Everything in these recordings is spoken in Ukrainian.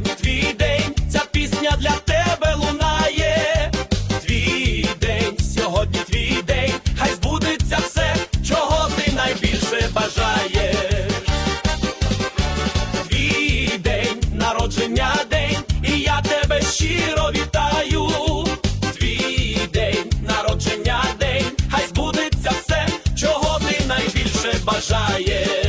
сьогодні твій день, ця пісня для тебе лунає, твій день, сьогодні твій день, хай збудеться все, чого ти найбільше бажаєш. Твій день, народження день, і я тебе щиро вітаю. Твій день, народження день, хай збудеться все, чого ти найбільше бажаєш.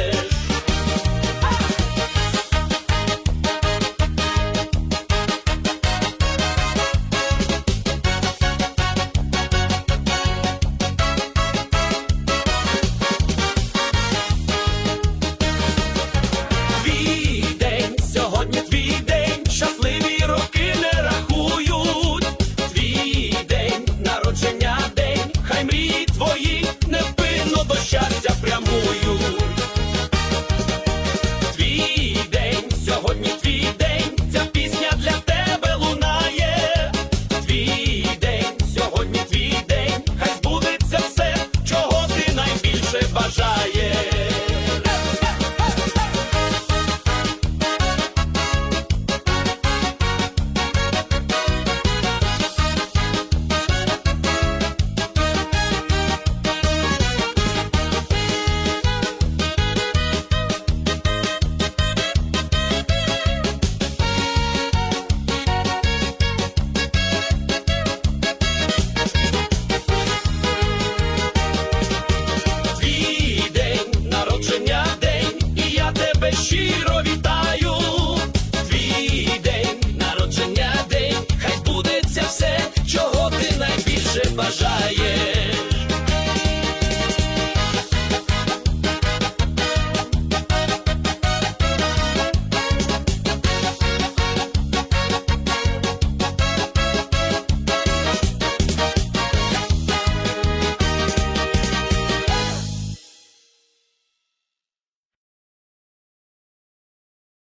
Messiah.